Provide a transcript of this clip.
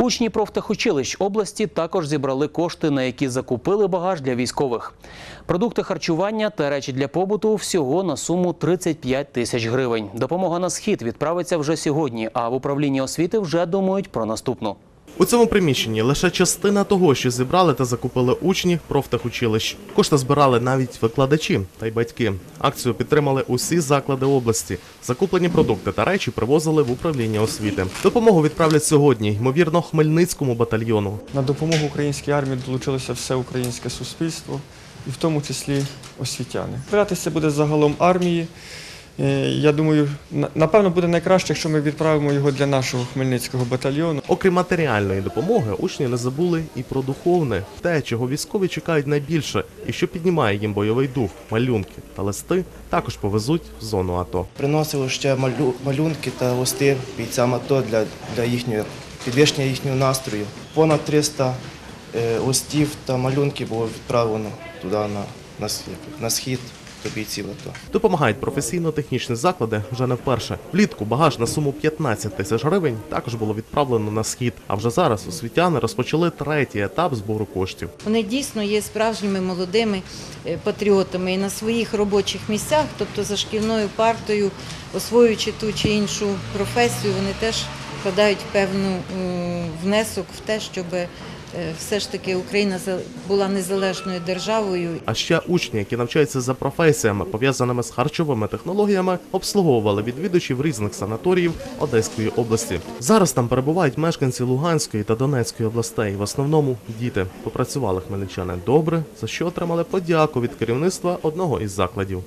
Учні профтехучилищ області також зібрали кошти, на які закупили багаж для військових. Продукти харчування та речі для побуту всього на суму 35 тисяч гривень. Допомога на схід відправиться вже сьогодні, а в управлінні освіти вже думають про наступну. У цьому приміщенні лише частина того, що зібрали та закупили учні профтехучилищ. Кошти збирали навіть викладачі та й батьки. Акцію підтримали усі заклади області. Закуплені продукти та речі привозили в управління освіти. Допомогу відправлять сьогодні, ймовірно, Хмельницькому батальйону. На допомогу українській армії долучилося все українське суспільство, і в тому числі освітяни. Братися буде загалом армії. Е, Я думаю, напевно буде найкраще, якщо ми відправимо його для нашого хмельницького батальйону. Окрім матеріальної допомоги, учні не забули і про духовне, те, чого військові чекають найбільше, і що піднімає їм бойовий дух, малюнки та листи також повезуть в зону АТО. Приносили ще малю, малюнки та листи бійцям АТО для, для їхнього підвищення їхнього настрою. Понад 300 е, листів та малюнків було відправлено туди на, на, схід, на схід до бійців АТО. Допомагають професійно-технічні заклади вже не вперше. Влітку багаж на суму 15 тисяч гривень також було відправлено на схід. А вже зараз освітяни розпочали третій етап збору коштів. Вони дійсно є справжніми молодими е, патріотами і на своїх робочих місцях, тобто за шкільною партою, освоюючи ту чи іншу професію, вони теж вкладають певну внесок в те, щоб все ж таки Україна була незалежною державою А ще учні, які навчаються за професіями, пов'язаними з харчовими технологіями, обслуговували відвідувачів різних санаторіїв Одеської області. Зараз там перебувають мешканці Луганської та Донецької областей. В основному діти попрацювали хмельничани добре, за що отримали подяку від керівництва одного із закладів.